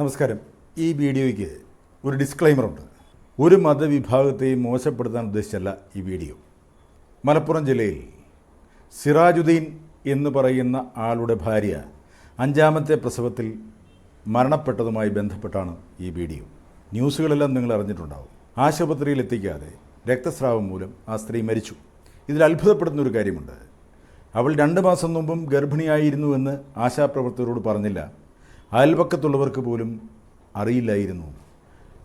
നമസ്കാരം. ഈ വീഡിയോയ്ക്ക് ഒരു ഡിസ്ക്ലൈമറുണ്ട് ഒരു മതവിഭാഗത്തെയും മോശപ്പെടുത്താൻ ഉദ്ദേശിച്ചല്ല ഈ വീഡിയോ. മലപ്പുറം ജില്ലയിൽ സിറാജുദ്ദീൻ എന്ന് പറയുന്ന ആളുടെ ഭാര്യ അഞ്ചാമത്തെ പ്രസവത്തിൽ മരണപ്പെട്ടതുമായി ബന്ധപ്പെട്ടാണ് ഈ വീഡിയോ. ന്യൂസുകളെല്ലാം നിങ്ങൾ അറിഞ്ഞിട്ടുണ്ടാവും. ആശുപത്രിയിൽ എത്തിക്കാതെ രക്തസ്രാവം മൂലം ആ സ്ത്രീ മരിച്ചു. ഇതിൽ അത്ഭുതപ്പെടുന്ന ഒരു കാര്യമുണ്ട്. അവൾ രണ്ട് മാസം മുമ്പും ഗർഭിണിയായിരുന്നുവെന്ന് ആശാപ്രവർത്തകരോട് പറഞ്ഞില്ല. അയൽപക്കത്തുള്ളവർക്ക് പോലും അറിയില്ലായിരുന്നു.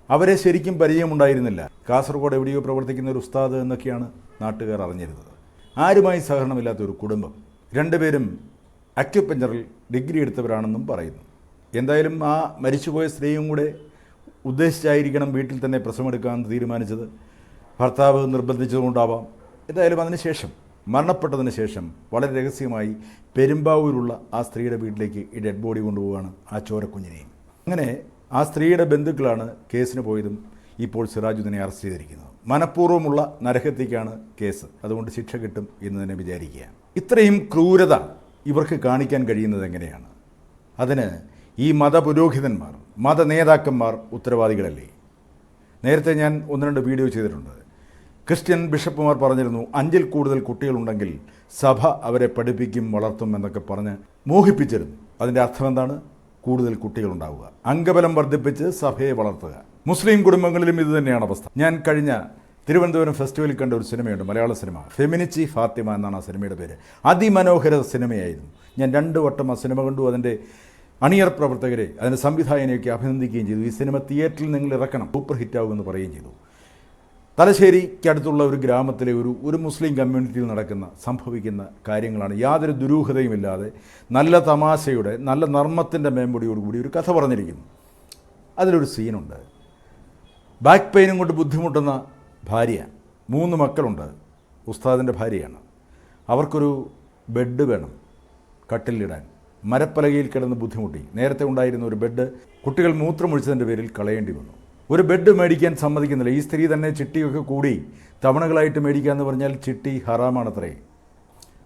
അവരെ ശരിക്കും പരിചയമുണ്ടായിരുന്നില്ല. കാസർഗോഡ് എവിടെയോ പ്രവർത്തിക്കുന്ന ഒരു ഉസ്താദ് എന്നൊക്കെയാണ് നാട്ടുകാർ അറിഞ്ഞിരുന്നത്. ആരുമായി സഹകരണമില്ലാത്ത ഒരു കുടുംബം. രണ്ടുപേരും അക്യുപഞ്ചറിൽ ഡിഗ്രി എടുത്തവരാണെന്നും പറയുന്നു. എന്തായാലും ആ മരിച്ചുപോയ സ്ത്രീയും കൂടെ ഉദ്ദേശിച്ചായിരിക്കണം വീട്ടിൽ തന്നെ പ്രസവമെടുക്കാൻ തീരുമാനിച്ചത്. ഭർത്താവ് നിർബന്ധിച്ചതുകൊണ്ടാവാം. എന്തായാലും അതിനുശേഷം മരണപ്പെട്ടതിന് ശേഷം വളരെ രഹസ്യമായി പെരുമ്പാവൂരുള്ള ആ സ്ത്രീയുടെ വീട്ടിലേക്ക് ഈ ഡെഡ് ബോഡി കൊണ്ടുപോവുകയാണ് ആ ചോരക്കുഞ്ഞിനെയും അങ്ങനെ ആ സ്ത്രീയുടെ ബന്ധുക്കളാണ് കേസിന് പോയതും ഇപ്പോൾ സിറാജുദ്ദീനെ അറസ്റ്റ് ചെയ്തിരിക്കുന്നത്. മനഃപൂർവമുള്ള നരഹത്യക്കാണ് കേസ്. അതുകൊണ്ട് ശിക്ഷ കിട്ടും എന്ന് തന്നെ വിചാരിക്കുക. ഇത്രയും ക്രൂരത ഇവർക്ക് കാണിക്കാൻ കഴിയുന്നത് എങ്ങനെയാണ്? അതിന് ഈ മതപുരോഹിതന്മാർ മത നേതാക്കന്മാർ ഉത്തരവാദികളല്ലേ? നേരത്തെ ഞാൻ ഒന്ന് രണ്ട് വീഡിയോ ചെയ്തിട്ടുണ്ട്. ക്രിസ്ത്യൻ ബിഷപ്പുമാർ പറഞ്ഞിരുന്നു അഞ്ചിൽ കൂടുതൽ കുട്ടികളുണ്ടെങ്കിൽ സഭ അവരെ പഠിപ്പിക്കും വളർത്തും എന്നൊക്കെ പറഞ്ഞ് മോഹിപ്പിച്ചിരുന്നു. അതിന്റെ അർത്ഥം എന്താണ്? കൂടുതൽ കുട്ടികളുണ്ടാവുക. അംഗബലം വർദ്ധിപ്പിച്ച് സഭയെ വളർത്തുക. മുസ്ലിം കുടുംബങ്ങളിലും ഇത് തന്നെയാണ് അവസ്ഥ. ഞാൻ കഴിഞ്ഞ തിരുവനന്തപുരം ഫെസ്റ്റിവലിൽ കണ്ട ഒരു സിനിമയുണ്ട് മലയാള സിനിമ. ഫെമിനിച്ചി ഫാത്തിമ എന്നാണ് ആ സിനിമയുടെ പേര്. അതിമനോഹര സിനിമയായിരുന്നു. ഞാൻ രണ്ട് വട്ടം ആ സിനിമ കണ്ടു. അതിന്റെ അണിയർ പ്രവർത്തകരെ അതിന്റെ സംവിധായകനെയൊക്കെ അഭിനന്ദിക്കുകയും ചെയ്തു. ഈ സിനിമ തിയേറ്ററിൽ നിങ്ങൾ ഇറക്കണം. സൂപ്പർ ഹിറ്റാവുമെന്ന് പറയുകയും ചെയ്തു. തലശ്ശേരിക്കടുത്തുള്ള ഒരു ഗ്രാമത്തിലെ ഒരു ഒരു മുസ്ലിം കമ്മ്യൂണിറ്റിയിൽ നടക്കുന്ന സംഭവിക്കുന്ന കാര്യങ്ങളാണ്. യാതൊരു ദുരൂഹതയുമില്ലാതെ നല്ല തമാശയുടെ നല്ല നർമ്മത്തിന്റെ മേമ്പൊടിയോടുകൂടി ഒരു കഥ പറഞ്ഞിരിക്കുന്നു. അതിലൊരു സീനുണ്ട്. ബാക്ക് പെയിനും കൊണ്ട് ബുദ്ധിമുട്ടുന്ന ഭാര്യ മൂന്ന് മക്കളുണ്ട്. ഉസ്താദിന്റെ ഭാര്യയാണ്. അവർക്കൊരു ബെഡ് വേണം കട്ടിലിടാൻ. മരപ്പലകയിൽ കിടന്ന് ബുദ്ധിമുട്ടി. നേരത്തെ ഉണ്ടായിരുന്ന ഒരു ബെഡ് കുട്ടികൾ മൂത്രമൊഴിച്ചതിന്റെ പേരിൽ കളയേണ്ടി വന്നു. ഒരു ബെഡ് മേടിക്കാൻ സമ്മതിക്കുന്നില്ല. ഈ സ്ത്രീ തന്നെ ചിട്ടിയൊക്കെ കൂടി തവണകളായിട്ട് മേടിക്കുക എന്ന് പറഞ്ഞാൽ ചിട്ടി ഹറാമാണത്രേ.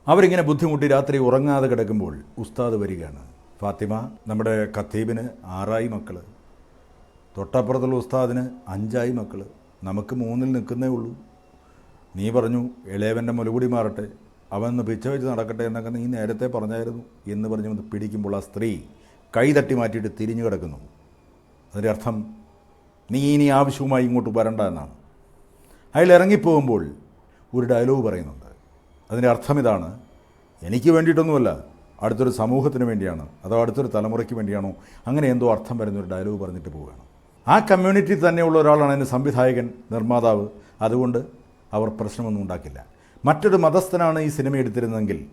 അവരിങ്ങനെ ബുദ്ധിമുട്ടി രാത്രി ഉറങ്ങാതെ കിടക്കുമ്പോൾ ഉസ്താദ് വരികയാണ്. ഫാത്തിമ നമ്മുടെ ഖത്തീബിന് ആറായി മക്കൾ തൊട്ടപ്പുറത്തുള്ള ഉസ്താദിന് അഞ്ചായി മക്കൾ നമുക്ക് മൂന്നിൽ നിൽക്കുന്നേ ഉള്ളൂ. നീ പറഞ്ഞു ഇളയവന്റെ മുലകുടി മാറട്ടെ. അവനൊന്ന് പിച്ച വെച്ച് നടക്കട്ടെ എന്നൊക്കെ നീ നേരത്തെ പറഞ്ഞായിരുന്നു. എന്ന് പറഞ്ഞ് പിടിക്കുമ്പോൾ ആ സ്ത്രീ കൈ തട്ടി മാറ്റിയിട്ട് തിരിഞ്ഞു കിടക്കുന്നു. അതിന്റെ അർത്ഥം നീ ഇനി ആവശ്യവുമായി ഇങ്ങോട്ട് വരണ്ട എന്നാണ്. അയാൾ ഇറങ്ങിപ്പോകുമ്പോൾ ഒരു ഡയലോഗ് പറയുന്നുണ്ട്. അതിന്റെ അർത്ഥം ഇതാണ് എനിക്ക് വേണ്ടിയിട്ടൊന്നുമല്ല അടുത്തൊരു സമൂഹത്തിന് വേണ്ടിയാണ് അതോ അടുത്തൊരു തലമുറയ്ക്ക് വേണ്ടിയാണോ അങ്ങനെ എന്തോ അർത്ഥം വരുന്ന ഒരു ഡയലോഗ് പറഞ്ഞിട്ട് പോവുകയാണ്. ആ കമ്മ്യൂണിറ്റി തന്നെയുള്ള ഒരാളാണ് അതിന്റെ സംവിധായകൻ നിർമ്മാതാവ്. അതുകൊണ്ട് അവർ പ്രശ്നമൊന്നും ഉണ്ടാക്കില്ല. മറ്റൊരു മതസ്ഥനാണ് ഈ സിനിമ എടുത്തിരുന്നതെങ്കിൽ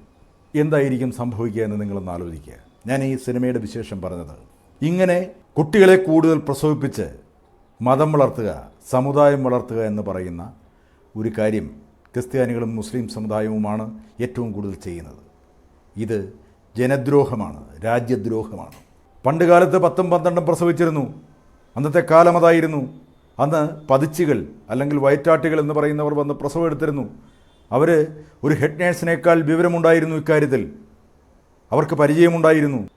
എന്തായിരിക്കും സംഭവിക്കുക എന്ന് നിങ്ങളൊന്ന് ആലോചിക്കുക. ഞാൻ ഈ സിനിമയുടെ വിശേഷം പറഞ്ഞത് ഇങ്ങനെ കുട്ടികളെ കൂടുതൽ പ്രസവിപ്പിച്ച് മതം വളർത്തുക സമുദായം വളർത്തുക എന്ന് പറയുന്ന ഒരു കാര്യം ക്രിസ്ത്യാനികളും മുസ്ലിം സമുദായവുമാണ് ഏറ്റവും കൂടുതൽ ചെയ്യുന്നത്. ഇത് ജനദ്രോഹമാണ് രാജ്യദ്രോഹമാണ്. പണ്ട് കാലത്ത് പത്തും പന്ത്രണ്ടും പ്രസവിച്ചിരുന്നു. അന്നത്തെ കാലം അതായിരുന്നു. അന്ന് പതിച്ചുകൾ അല്ലെങ്കിൽ വയറ്റാട്ടുകൾ എന്ന് പറയുന്നവർ വന്ന് പ്രസവം എടുത്തിരുന്നു. അവർ ഒരു ഹെഡ് നേഴ്സിനേക്കാൾ വിവരമുണ്ടായിരുന്നു ഇക്കാര്യത്തിൽ. അവർക്ക് പരിചയമുണ്ടായിരുന്നു.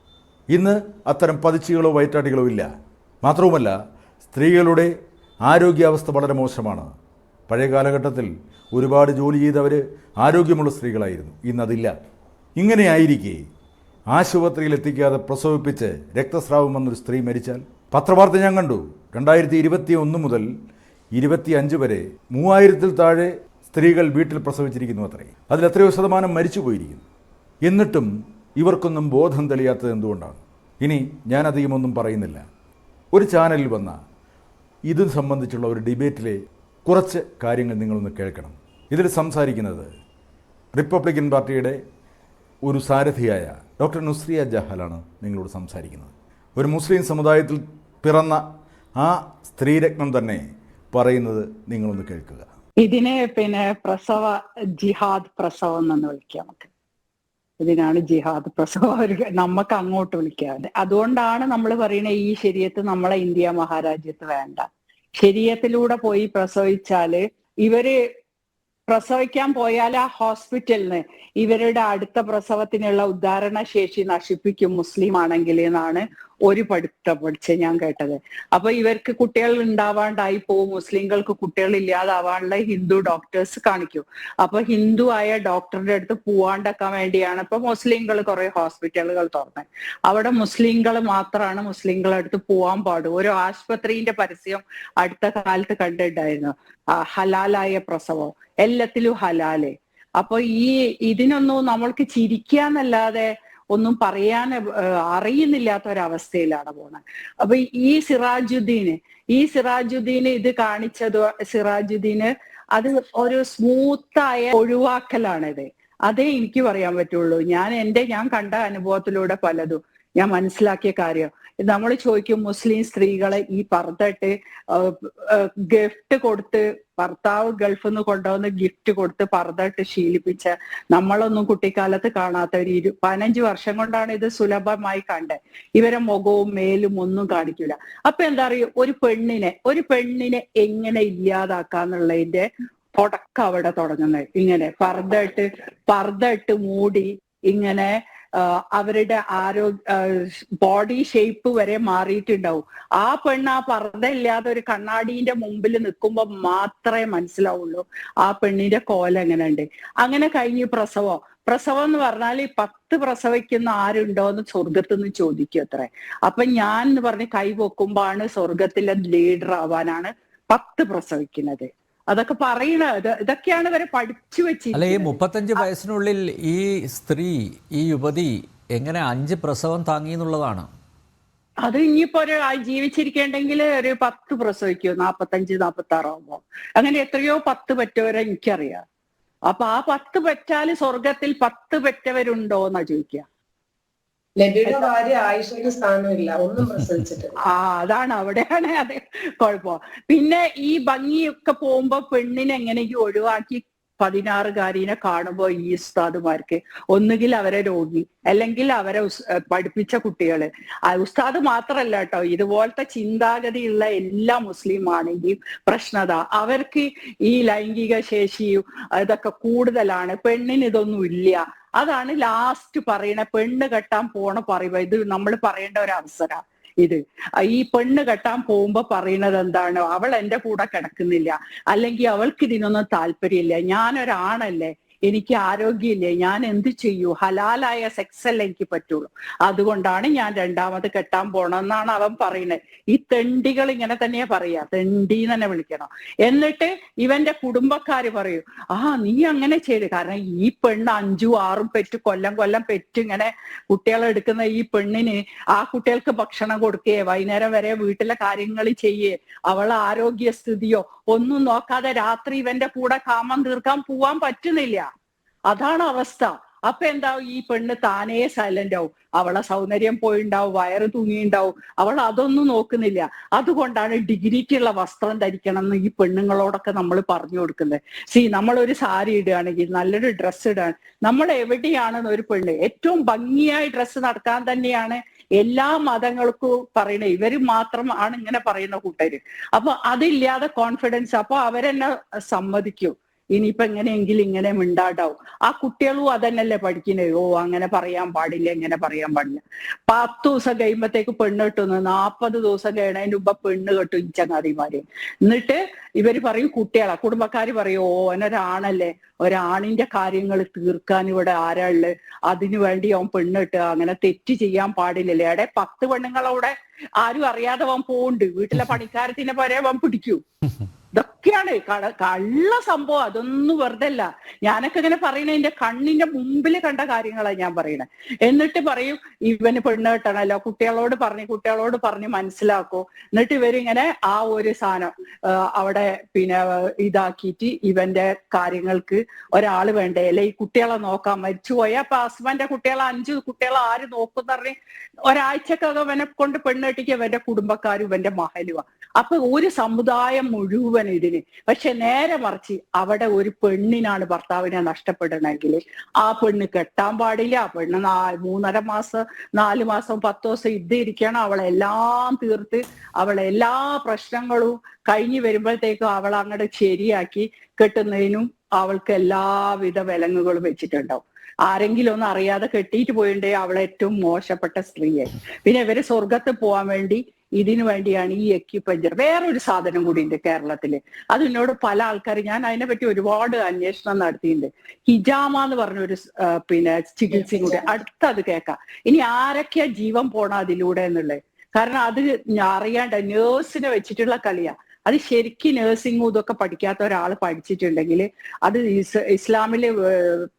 ഇന്ന് അത്തരം പതിച്ചുകളോ വയറ്റാട്ടികളോ ഇല്ല. മാത്രവുമല്ല സ്ത്രീകളുടെ ആരോഗ്യാവസ്ഥ വളരെ മോശമാണ്. പഴയ കാലഘട്ടത്തിൽ ഒരുപാട് ജോലി ചെയ്തവർ ആരോഗ്യമുള്ള സ്ത്രീകളായിരുന്നു. ഇന്നതില്ല. ഇങ്ങനെയായിരിക്കെ ആശുപത്രിയിൽ എത്തിക്കാതെ പ്രസവിപ്പിച്ച് രക്തസ്രാവം വന്നൊരു സ്ത്രീ മരിച്ചാൽ? പത്രവാർത്ത ഞാൻ കണ്ടു. രണ്ടായിരത്തി ഇരുപത്തി ഒന്ന് മുതൽ ഇരുപത്തി അഞ്ച് വരെ മൂവായിരത്തിൽ താഴെ സ്ത്രീകൾ വീട്ടിൽ പ്രസവിച്ചിരിക്കുന്നു അത്രേ. അതിൽ എത്രയോ ശതമാനം മരിച്ചു പോയിരിക്കുന്നു. എന്നിട്ടും ഇവർക്കൊന്നും ബോധം തെളിയാത്തത് എന്തുകൊണ്ടാണ്? ഇനി ഞാൻ അധികമൊന്നും പറയുന്നില്ല. ഒരു ചാനലിൽ വന്ന ഇത് സംബന്ധിച്ചുള്ള ഒരു ഡിബേറ്റിലെ കുറച്ച് കാര്യങ്ങൾ നിങ്ങളൊന്ന് കേൾക്കണം. ഇതിൽ സംസാരിക്കുന്നത് റിപ്പബ്ലിക്കൻ പാർട്ടിയുടെ ഒരു സാരഥിയായ ഡോക്ടർ നുസ്രിയ ജഹാലാണ് നിങ്ങളോട് സംസാരിക്കുന്നത്. ഒരു മുസ്ലിം സമുദായത്തിൽ പിറന്ന ആ സ്ത്രീരത്നം തന്നെ പറയുന്നത് നിങ്ങളൊന്ന് കേൾക്കുക. ഇതിനെ പിന്നെ പ്രസവ ജിഹാദ് പ്രസവം എന്ന് വിളിക്കാം നമുക്ക്. ഇതിനാണ് ജിഹാദ് പ്രസവം. ഒരു നമുക്ക് അങ്ങോട്ട് വിളിക്കാതെ. അതുകൊണ്ടാണ് നമ്മൾ പറയുന്നത് ഈ ശരീരത്ത് നമ്മളെ ഇന്ത്യ മഹാരാജ്യത്ത് വേണ്ട. ശരീരത്തിലൂടെ പോയി പ്രസവിച്ചാൽ ഇവർ പ്രസവിക്കാൻ പോയാൽ ആ ഹോസ്പിറ്റലിന് ഇവരുടെ അടുത്ത പ്രസവത്തിനുള്ള ഉദ്ധാരണ ശേഷി നശിപ്പിക്കും മുസ്ലിം ആണെങ്കിൽ എന്നാണ് ഒരു പഠിത്തം പഠിച്ച ഞാൻ കേട്ടത്. അപ്പൊ ഇവർക്ക് കുട്ടികൾ ഉണ്ടാവാണ്ടായി പോവും. മുസ്ലിങ്ങൾക്ക് കുട്ടികൾ ഇല്ലാതാവാനുള്ള ഹിന്ദു ഡോക്ടേഴ്സ് കാണിക്കും. അപ്പൊ ഹിന്ദു ആയ ഡോക്ടറുടെ അടുത്ത് പോവാണ്ടക്കാൻ വേണ്ടിയാണ് ഇപ്പൊ മുസ്ലിങ്ങൾ കുറെ ഹോസ്പിറ്റലുകൾ തുറന്നത് അവിടെ മുസ്ലിങ്ങൾ മാത്രമാണ് മുസ്ലിങ്ങളുടെ അടുത്ത് പോവാൻ പാടും. ഒരു ആശുപത്രിന്റെ പരസ്യം അടുത്ത കാലത്ത് കണ്ടിട്ടുണ്ടായിരുന്നു. ഹലാലായ പ്രസവം. എല്ലാത്തിലും ഹലാലേ. അപ്പൊ ഈ ഇതിനൊന്നും നമ്മൾക്ക് ചിരിക്കാന്നല്ലാതെ ഒന്നും പറയാൻ അറിയുന്നില്ലാത്ത ഒരവസ്ഥയിലാണ് പോണത്. അപ്പൊ ഈ സിറാജുദ്ദീന് ഈ സിറാജുദ്ദീന് ഇത് കാണിച്ചത് സിറാജുദ്ദീന് അത് ഒരു സ്മൂത്തായ ഒഴിവാക്കലാണിത്. അതേ എനിക്ക് പറയാൻ പറ്റുള്ളൂ. ഞാൻ എന്റെ ഞാൻ കണ്ട അനുഭവത്തിലൂടെ പലതും. ഞാൻ മനസ്സിലാക്കിയ കാര്യം. നമ്മൾ ചോദിക്കും മുസ്ലിം സ്ത്രീകളെ ഈ പറഞ്ഞിട്ട് ഗിഫ്റ്റ് കൊടുത്ത് ഭർത്താവ് ഗൾഫിൽ നിന്ന് കൊണ്ടുവന്ന് ഗിഫ്റ്റ് കൊടുത്ത് പർദ്ദട്ട് ശീലിപ്പിച്ച നമ്മളൊന്നും കുട്ടിക്കാലത്ത് കാണാത്ത ഒരു ഇരു പതിനഞ്ച് വർഷം കൊണ്ടാണ് ഇത് സുലഭമായി കണ്ടത്. ഇവരെ മുഖവും മേലും ഒന്നും കാണിക്കില്ല അപ്പൊ എന്താ പറയുക ഒരു പെണ്ണിനെ ഒരു പെണ്ണിനെ എങ്ങനെ ഇല്ലാതാക്കാന്നുള്ളതിന്റെ തുടക്കം അവിടെ തുടങ്ങുന്നത്. ഇങ്ങനെ പർദ്ദ ഇട്ട് പർദ്ദ ഇട്ട് മൂടി ഇങ്ങനെ അവരുടെ ആരോഗ്യ ബോഡി ഷേപ്പ് വരെ മാറിയിട്ടുണ്ടാവും. ആ പെണ്ണ് ആ പർദ്ദയില്ലാതെ ഒരു കണ്ണാടിന്റെ മുമ്പിൽ നിൽക്കുമ്പോൾ മാത്രമേ മനസ്സിലാവുള്ളൂ ആ പെണ്ണിന്റെ കോല എങ്ങനെയുണ്ട്. അങ്ങനെ കഴിഞ്ഞ് പ്രസവം. പ്രസവം എന്ന് പറഞ്ഞാൽ ഈ പത്ത് പ്രസവിക്കുന്ന ആരുണ്ടോ എന്ന് സ്വർഗത്തിൽ നിന്ന് ചോദിക്കും അത്രേ. അപ്പൊ ഞാൻ എന്ന് പറഞ്ഞ് കൈ സ്വർഗത്തിലെ ലീഡർ ആവാനാണ് പത്ത് പ്രസവിക്കുന്നത്. അതൊക്കെ പറയണ ഇത് ഇതൊക്കെയാണ് ഇവരെ പഠിച്ചു അല്ല ഈ മുപ്പത്തഞ്ച് വയസ്സിനുള്ളിൽ ഈ സ്ത്രീ ഈ യുവതി എങ്ങനെ അഞ്ച് പ്രസവം താങ്ങി എന്നുള്ളതാണ്? അത് ഇനിയിപ്പോ ഒരു ആ ജീവിച്ചിരിക്കേണ്ടെങ്കിൽ ഒരു പത്ത് പ്രസവിക്കും നാപ്പത്തഞ്ച് നാപ്പത്തി ആറാകുമ്പോ അങ്ങനെ എത്രയോ പത്ത് പറ്റവരെ എനിക്കറിയാം. അപ്പൊ ആ പത്ത് പറ്റാൽ സ്വർഗത്തിൽ പത്ത് പറ്റവരുണ്ടോ എന്നാ ചോദിക്കുക ഭാര്യ ആയിഷയ്ക്ക് സ്ഥാനമില്ല. ഒന്നും പ്രസവിച്ചിട്ടില്ല. ആ അതാണ് അവിടെയാണ് അതെ കുഴപ്പം. പിന്നെ ഈ ഭംഗിയൊക്കെ പോകുമ്പോ പെണ്ണിനെ എങ്ങനെയെങ്കിലും ഒഴിവാക്കി പതിനാറുകാരിനെ കാണുമ്പോ ഈ ഉസ്താദുമാർക്ക്? ഒന്നുകിൽ അവരെ രോഗി അല്ലെങ്കിൽ അവരെ പഠിപ്പിച്ച കുട്ടികൾ. ആ ഉസ്താദ് മാത്രല്ല കേട്ടോ ഇതുപോലത്തെ ചിന്താഗതിയുള്ള എല്ലാ മുസ്ലിം ആണെങ്കിലും പ്രശ്നത. അവർക്ക് ഈ ലൈംഗിക ശേഷിയും ഇതൊക്കെ കൂടുതലാണ്. പെണ്ണിന് ഇതൊന്നും ഇല്ല. അതാണ് ലാസ്റ്റ് പറയണ പെണ്ണ് കെട്ടാൻ പോണ പറയുക ഇത് നമ്മൾ പറയേണ്ട ഒരു അവസര. ഇത് ഈ പെണ്ണ് കെട്ടാൻ പോകുമ്പോ പറയുന്നത് എന്താണ്? അവൾ എന്റെ കൂടെ കിടക്കുന്നില്ല. അല്ലെങ്കിൽ അവൾക്ക് ഇതിനൊന്നും താല്പര്യമില്ല. ഞാനൊരാണല്ലേ? എനിക്ക് ആരോഗ്യമില്ല ഞാൻ എന്ത് ചെയ്യൂ? ഹലാലായ സെക്സ് അല്ലേ എനിക്ക് പറ്റുള്ളൂ. അതുകൊണ്ടാണ് ഞാൻ രണ്ടാമത് കെട്ടാൻ പോണെന്നാണ് അവൻ പറയുന്നത്. ഈ തെണ്ടികൾ ഇങ്ങനെ തന്നെയാ പറയാ. തെണ്ടി തന്നെ വിളിക്കണം. എന്നിട്ട് ഇവന്റെ കുടുംബക്കാര് പറയും ആ നീ അങ്ങനെ ചെയ്ത്. കാരണം ഈ പെണ്ണ് അഞ്ചും ആറും പെറ്റ് കൊല്ലം കൊല്ലം പെറ്റ് ഇങ്ങനെ കുട്ടികളെ എടുക്കുന്ന ഈ പെണ്ണിന് ആ കുട്ടികൾക്ക് ഭക്ഷണം കൊടുക്കുകയെ വൈകുന്നേരം വരെ വീട്ടിലെ കാര്യങ്ങൾ ചെയ്യേ അവളെ ആരോഗ്യസ്ഥിതിയോ ഒന്നും നോക്കാതെ രാത്രി ഇവന്റെ കൂടെ കാമം തീർക്കാൻ പോവാൻ പറ്റുന്നില്ല. അതാണ് അവസ്ഥ. അപ്പൊ എന്താവും? ഈ പെണ്ണ് താനേ സൈലന്റ് ആവും. അവളെ സൗന്ദര്യം പോയിണ്ടാവും വയറ് തൂങ്ങിണ്ടാവും അവൾ അതൊന്നും നോക്കുന്നില്ല. അതുകൊണ്ടാണ് ഡിഗ്രിക്കുള്ള വസ്ത്രം ധരിക്കണം എന്ന് ഈ പെണ്ണുങ്ങളോടൊക്കെ നമ്മൾ പറഞ്ഞു കൊടുക്കുന്നത്. സി നമ്മളൊരു സാരി ഇടുകയാണെങ്കിൽ നല്ലൊരു ഡ്രസ്സ് ഇടുകയാണ് നമ്മൾ എവിടെയാണെന്ന് ഒരു പെണ്ണ് ഏറ്റവും ഭംഗിയായി ഡ്രസ്സ് നടക്കാൻ തന്നെയാണ് എല്ലാ മതങ്ങൾക്കും പറയുന്നത് മാത്രം മാത്രമാണ് ഇങ്ങനെ പറയുന്ന കൂട്ടര്. അപ്പൊ അതില്ലാതെ കോൺഫിഡൻസ് അപ്പൊ അവരെന്നെ സമ്മതിക്കും. ഇനിയിപ്പോ എങ്ങനെയെങ്കിലും ഇങ്ങനെ മിണ്ടാട്ടാവും ആ കുട്ടികളും അതന്നെയല്ലേ പഠിക്കുന്നത് ഓ അങ്ങനെ പറയാൻ പാടില്ല ഇങ്ങനെ പറയാൻ പാടില്ല. പത്ത് ദിവസം കഴിയുമ്പത്തേക്ക് പെണ്ണ് കെട്ടുന്നു. നാപ്പത് ദിവസം കഴിയണതിന് മുമ്പ് പെണ്ണ് കെട്ടും ഈ ചങ്ങാതിമാര്. എന്നിട്ട് ഇവർ പറയും കുട്ടികളാ കുടുംബക്കാര് പറയും ഓ അവനൊരാണല്ലേ. ഒരാണിന്റെ കാര്യങ്ങൾ തീർക്കാൻ ഇവിടെ ആരാ ഉള്ളത് അതിനു വേണ്ടി അവൻ പെണ്ണ് കെട്ടുക. അങ്ങനെ തെറ്റ് ചെയ്യാൻ പാടില്ലല്ലേ. എടെ പത്ത് പെണ്ണുങ്ങളവിടെ ആരും അറിയാതെ അവൻ പോകുന്നുണ്ട് വീട്ടിലെ പണിക്കാരത്തിനെ വരെ അവൻ പിടിക്കൂ. ഇതൊക്കെയാണ് കള്ള സംഭവം. അതൊന്നും വെറുതെ അല്ല ഞാനൊക്കെ ഇങ്ങനെ പറയണ എന്റെ കണ്ണിന്റെ മുമ്പിൽ കണ്ട കാര്യങ്ങളാണ് ഞാൻ പറയണേ എന്നിട്ട് പറയും ഇവന് പെണ്ണ് കെട്ടണല്ലോ. കുട്ടികളോട് പറഞ്ഞു കുട്ടികളോട് പറഞ്ഞു മനസ്സിലാക്കൂ. എന്നിട്ട് ഇവരിങ്ങനെ ആ ഒരു സാധനം അവിടെ പിന്നെ ഇതാക്കിയിട്ട് ഇവന്റെ കാര്യങ്ങൾക്ക് ഒരാൾ വേണ്ടേ? അല്ലെ ഈ കുട്ടികളെ നോക്കാൻ മരിച്ചുപോയ അപ്പൊ ഹസ്ബൻഡിന്റെ കുട്ടികളെ അഞ്ച് കുട്ടികളെ ആര് നോക്കും പറഞ്ഞ് ഒരാഴ്ചക്കകം ഇവനെ കൊണ്ട് പെണ്ണെട്ടിക്ക് ഇവന്റെ കുടുംബക്കാരും ഇവന്റെ മഹലുവാ. അപ്പൊ ഒരു സമുദായം മുഴുവൻ ഇതിന്. പക്ഷെ നേരെ മറിച്ച് അവിടെ ഒരു പെണ്ണിനാണ് ഭർത്താവിനെ നഷ്ടപ്പെടണമെങ്കിൽ ആ പെണ്ണ് കെട്ടാൻ പാടില്ല. ആ പെണ്ണ് നാ മൂന്നര മാസം നാല് മാസം പത്ത് ദിവസം ഇത് ഇരിക്കണം. അവളെല്ലാം തീർത്ത് അവളെ എല്ലാ പ്രശ്നങ്ങളും കഴിഞ്ഞു വരുമ്പോഴത്തേക്കും അവൾ അങ്ങോട്ട് ശരിയാക്കി കെട്ടുന്നതിനും അവൾക്ക് എല്ലാവിധ വിലങ്ങുകളും വെച്ചിട്ടുണ്ടാവും. ആരെങ്കിലും ഒന്നും അറിയാതെ കെട്ടിയിട്ട് പോയിണ്ടേ അവളെ ഏറ്റവും മോശപ്പെട്ട സ്ത്രീയായി. പിന്നെ ഇവർ സ്വർഗത്ത് പോകാൻ വേണ്ടി ഇതിനു വേണ്ടിയാണ് ഈ എക്യുപഞ്ചർ വേറൊരു സാധനം കൂടി ഉണ്ട് കേരളത്തിൽ. അത് എന്നോട് പല ആൾക്കാർ ഞാൻ അതിനെപ്പറ്റി ഒരുപാട് അന്വേഷണം നടത്തിയിട്ടുണ്ട്. ഹിജാമ എന്ന് പറഞ്ഞൊരു പിന്നെ ചികിത്സയും കൂടി അടുത്തത് കേൾക്കാം. ഇനി ആരൊക്കെയാ ജീവൻ പോണ അതിലൂടെ എന്നുള്ളത്? കാരണം അത് അറിയാണ്ട അറിയാണ്ട് നേഴ്സിനെ വെച്ചിട്ടുള്ള കളിയാ. അത് ശരിക്കും നേഴ്സിംഗും ഇതൊക്കെ പഠിക്കാത്ത ഒരാൾ പഠിച്ചിട്ടുണ്ടെങ്കിൽ അത് ഇസ് ഇസ്ലാമിലെ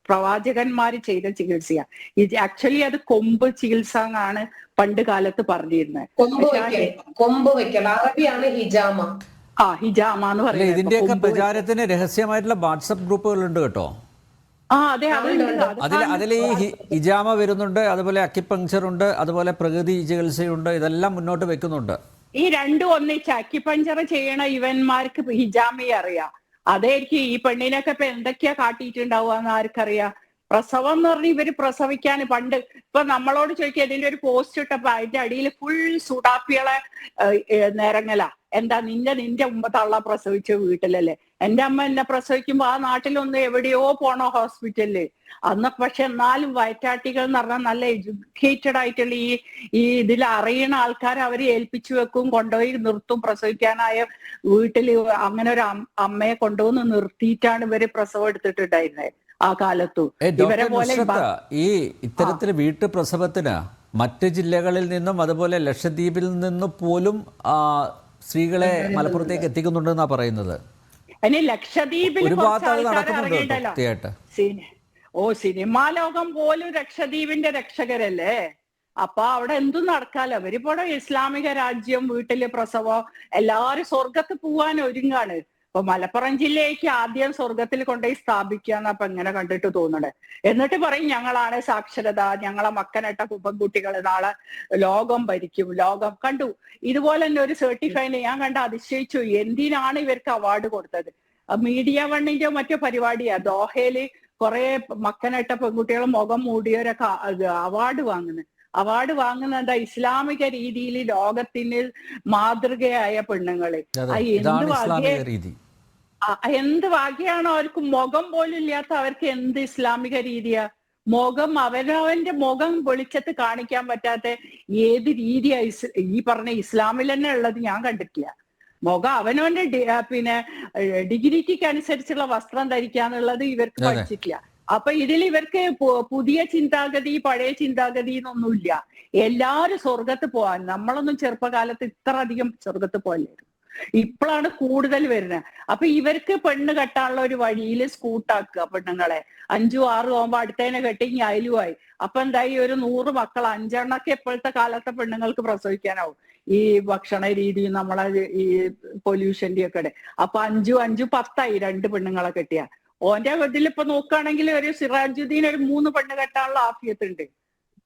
പ്രവാചകന്മാർ പ്രവാചകന്മാര് ചെയ്ത ചികിത്സയാണ് ഇത് ആക്ച്വലി അത് കൊമ്പ് ചികിത്സ എന്നാണ് പണ്ട് കാലത്ത് പറഞ്ഞിരുന്നത് കൊമ്പ് അറബിയാണ് ഹിജാമ. ആ ഹിജാമ എന്ന് പറയുന്നത് ഇതിന്റെയൊക്കെ പ്രചാരത്തിന് രഹസ്യമായിട്ടുള്ള വാട്സപ്പ് ഗ്രൂപ്പുകളുണ്ട് കേട്ടോ. ആ അതെ അതുണ്ട് അത് അതിൽ അതിൽ ഈ ഹിജാമ വരുന്നുണ്ട് അതുപോലെ അക്കിപ്പങ്ചർ ഉണ്ട് അതുപോലെ പ്രകൃതി ചികിത്സയുണ്ട് ഇതെല്ലാം മുന്നോട്ട് വെക്കുന്നുണ്ട്. ഈ രണ്ടും ഒന്നിച്ച് അക്കിപ്പഞ്ചർ ചെയ്യണ ഇവന്മാർക്ക് ഹിജാമി അറിയാം. അതായിരിക്കും ഈ പെണ്ണിനൊക്കെ ഇപ്പൊ എന്തൊക്കെയാ കാട്ടിയിട്ടുണ്ടാവുക എന്ന് ആർക്കറിയാം. പ്രസവം എന്ന് പറഞ്ഞ ഇവർ പ്രസവിക്കാൻ പണ്ട് ഇപ്പൊ നമ്മളോട് ചോദിക്കുക ഇതിന്റെ ഒരു പോസ്റ്റ് ഇട്ടപ്പോ അതിന്റെ അടിയിൽ ഫുൾ സുഡാപ്പികളെ നിരങ്ങല എന്താ നിന്റെ നിന്റെ മുമ്പത്താളാ പ്രസവിച്ച വീട്ടിലല്ലേ? എന്റെ അമ്മ എന്നെ പ്രസവിക്കുമ്പോ ആ നാട്ടിലൊന്ന് എവിടെയോ പോണോ ഹോസ്പിറ്റലിൽ അന്ന് പക്ഷെ എന്നാലും വയറ്റാട്ടികൾ എന്ന് പറഞ്ഞാൽ നല്ല എഡ്യൂക്കേറ്റഡ് ആയിട്ടുള്ള ഈ ഈ ഇതിൽ അറിയണ ആൾക്കാർ അവരെ ഏൽപ്പിച്ചു വെക്കും കൊണ്ടുപോയി നിർത്തും. പ്രസവിക്കാനായ വീട്ടിൽ അങ്ങനെ ഒരു അമ്മയെ കൊണ്ടുവന്ന് നിർത്തിയിട്ടാണ് ഇവർ പ്രസവം എടുത്തിട്ടുണ്ടായിരുന്നത് ആ കാലത്തു. ഇവരെ പോലെ ഈ ഇത്തരത്തിൽ വീട്ടു പ്രസവത്തിന് മറ്റ് ജില്ലകളിൽ നിന്നും അതുപോലെ ലക്ഷദ്വീപിൽ നിന്നും പോലും സ്ത്രീകളെ മലപ്പുറത്തേക്ക് എത്തിക്കുന്നുണ്ടെന്നാ പറയുന്നത്. നടക്കുന്നുണ്ട് ഓ സിനിമാ ലോകം പോലും ലക്ഷദ്വീപിന്റെ രക്ഷകരല്ലേ? അപ്പൊ അവിടെ എന്തും നടക്കാലോ? അവരിപ്പോടെ ഇസ്ലാമിക രാജ്യം വീട്ടിലെ പ്രസവം എല്ലാരും സ്വർഗത്ത് പോവാൻ ഒരുങ്ങാണ്. ഇപ്പൊ മലപ്പുറം ജില്ലയ്ക്ക് ആദ്യം സ്വർഗത്തിൽ കൊണ്ടുപോയി സ്ഥാപിക്കുക അപ്പൊ ഇങ്ങനെ കണ്ടിട്ട് തോന്നണേ. എന്നിട്ട് പറയും ഞങ്ങളാണ് സാക്ഷരത ഞങ്ങളെ മക്കനട്ട കുപ്പൻകുട്ടികൾ നാളെ ലോകം ഭരിക്കും ലോകം. കണ്ടു? ഇതുപോലെ തന്നെ ഒരു സർട്ടിഫൈന് ഞാൻ കണ്ട അതിശയിച്ചു. എന്തിനാണ് ഇവർക്ക് അവാർഡ് കൊടുത്തത്? മീഡിയ വണ്ണിന്റെ മറ്റു പരിപാടിയാ. ദോഹയിൽ കുറെ മക്കനട്ട പെൺകുട്ടികൾ മുഖം മൂടിയവരൊക്കെ അവാർഡ് വാങ്ങുന്നത് അവാർഡ് വാങ്ങുന്നത് ഇസ്ലാമിക രീതിയിൽ ലോകത്തിന് മാതൃകയായ പെണ്ണുങ്ങളെ. രീതി. എന്ത് ഭാഗ്യാണോ അവർക്ക് മുഖം പോലും ഇല്ലാത്ത അവർക്ക് എന്ത് ഇസ്ലാമിക രീതിയാ? മുഖം അവരവന്റെ മുഖം വെളിച്ചത്ത് കാണിക്കാൻ പറ്റാത്ത ഏത് രീതിയാ ഇസ് ഈ പറഞ്ഞ ഇസ്ലാമിൽ തന്നെ ഉള്ളത് ഞാൻ കണ്ടിട്ടില്ല. മുഖം അവനവന്റെ പിന്നെ ഡിഗ്രിറ്റിക്ക് അനുസരിച്ചുള്ള വസ്ത്രം ധരിക്കാന്നുള്ളത് ഇവർക്ക് പഠിച്ചിട്ടില്ല. അപ്പൊ ഇതിൽ ഇവർക്ക് പുതിയ ചിന്താഗതി പഴയ ചിന്താഗതി എന്നൊന്നുമില്ല. എല്ലാരും സ്വർഗത്ത് പോവാൻ നമ്മളൊന്നും ചെറുപ്പകാലത്ത് ഇത്ര അധികം സ്വർഗത്ത് പോകല്ലായിരുന്നു ഇപ്പോഴാണ് കൂടുതൽ വരുന്നത് അപ്പൊ ഇവർക്ക് പെണ്ണ് കെട്ടാനുള്ള ഒരു വഴിയിൽ സ്കൂട്ടാക്കുക പെണ്ണുങ്ങളെ. അഞ്ചു ആറും ആകുമ്പോ അടുത്തേനെ കെട്ടി ഇനി അയലുമായി. അപ്പൊ എന്തായി? ഒരു നൂറ് മക്കൾ അഞ്ചെണ്ണൊക്കെ ഇപ്പോഴത്തെ കാലത്തെ പെണ്ണുങ്ങൾക്ക് പ്രസവിക്കാനാവും. ഈ ഭക്ഷണ രീതി നമ്മളെ ഈ പൊല്യൂഷന്റെ ഒക്കെ. അപ്പൊ അഞ്ചു അഞ്ചു പത്തായി രണ്ട് പെണ്ണുങ്ങളെ കെട്ടിയ. ഓന്റെ ഇതിൽ ഇപ്പൊ നോക്കുകയാണെങ്കിൽ ഒരു സിറാജുദ്ദീൻ ഒരു മൂന്ന് പെണ്ണ് കെട്ടാനുള്ള ആഫിയത്ത് ഉണ്ട്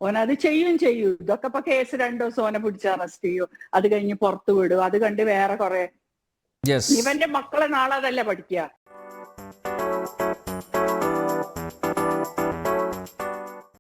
ഓൻ അത് ചെയ്യും ചെയ്യും. ഇതൊക്കെ ഇപ്പൊ കേസ് രണ്ടു ദിവസം ഓനെ പിടിച്ച് അറസ്റ്റ് ചെയ്യും. അത് കഴിഞ്ഞ് പുറത്തു വിടും. അത് കണ്ട് വേറെ കുറെ ഇവന്റെ മക്കളെ നാളെ അതല്ല പഠിക്കുക